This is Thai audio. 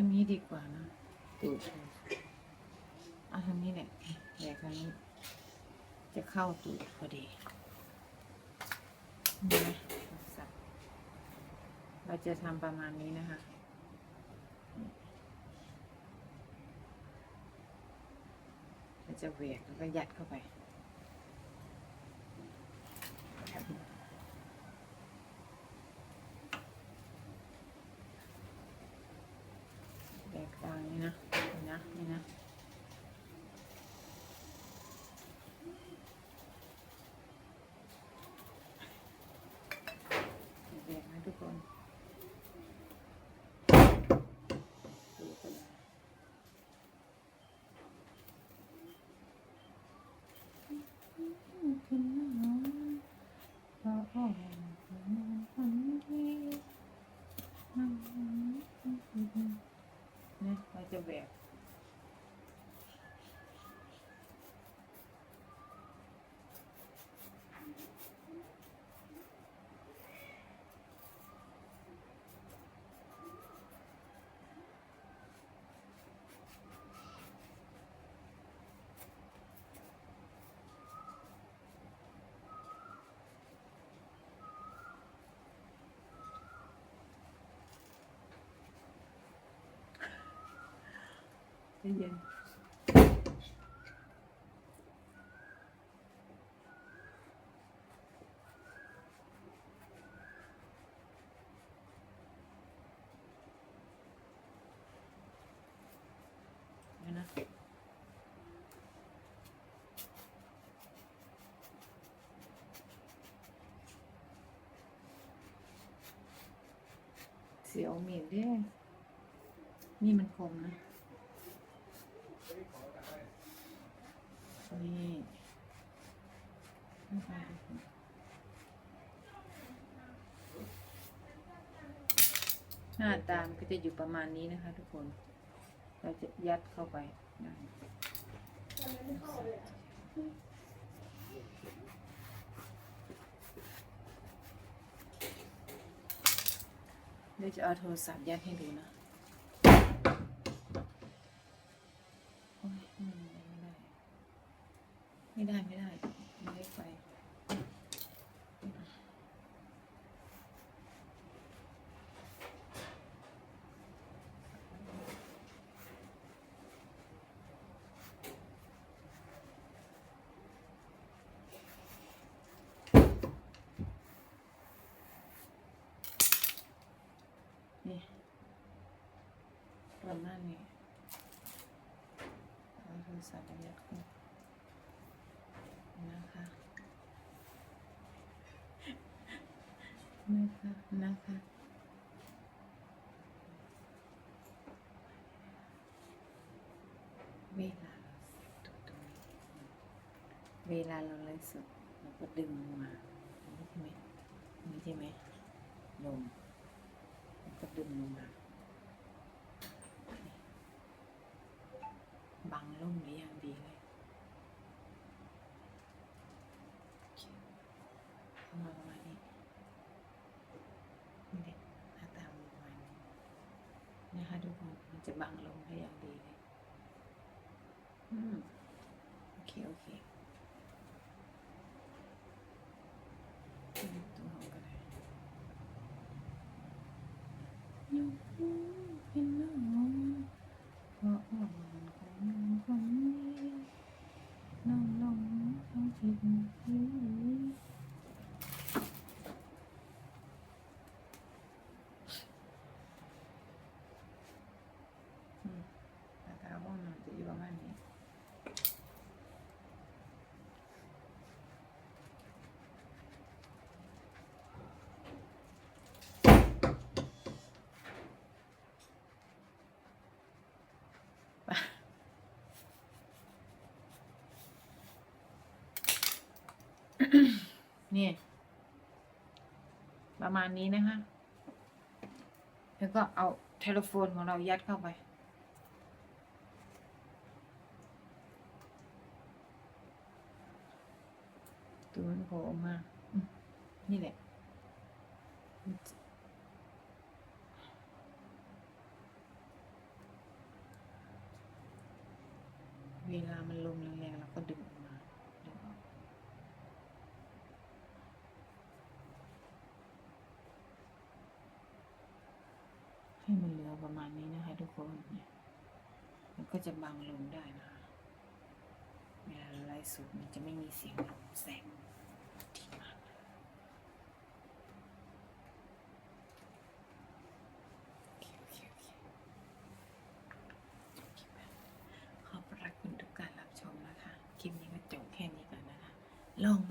างนี้ดีกว่านะตูดเอาทางนี้แหละแหลกทางนี้ จะเข้าตูดพอดีนี่นะสับเราจะทำประมาณนี้นะคะเราจะเหวียกแล้วก็ยัดเข้าไป แตกต่างนี่นะนี่นะ นี่นะ แยกนะทุกคนดูกันเลยเนี่ยเราจะแบก ใจ เย็นเดี๋ยวเสียวมีดเด้นี่มันคมนะ นี่นะคะ หน้าตามก็จะอยู่ประมาณนี้นะคะ ทุกคน เราจะยัดเข้าไปได้เดี๋ยวจะเอาโทรศัพท์ยัดให้ดูนะโอ้ยไม่ได้ ไม่ได้ไม่ได้ไม่ได้ไฟนี่ประมาณนี้ เอาโทรศัพท์ยัดเข้านะคะนะคะนะคะเวลาดูตรงนี้เวลาเราไลฟ์สดเราก็ดึงลงมาอันนี้ใช่ไหมอันนี้ใช่ไหมลงแล้วก็ดึงลงมา บังล่มหรือยังดีเลย เข้า มาประมาณนี้นี่เด็กหน้าตามันประมาณนี้นะคะทุกคนมันจะบังลงได้อย่างดีเลยอืมโอเคโอเคอืมตรงห้องก็ได้ยกหูเป็นน้องเพราะอ่อนของคนนี้น้องลงทั้งจิตนี้ อืมหน้าตาห้องนอนจะอยู่ประมาณนี้ ไป นี่ประมาณนี้นะคะ แล้วก็เอาเทเลโฟนของเรายัดเข้าไปตัวมันโผล่ออกมา นี่แหละ เวลามันลมแรงๆเราก็ดึงออกมาดึงออก ให้มันเหลือประมาณนี้นะคะ ทุกคนเนี่ยมันก็จะบังลมได้นะคะเวลาไล่สุดมันจะไม่มีเสียงลมแสงที่มากขอบพระคุณทุกการรับชมนะคะ คลิปนี้ก็จบแค่นี้ก่อนนะคะ ลองไป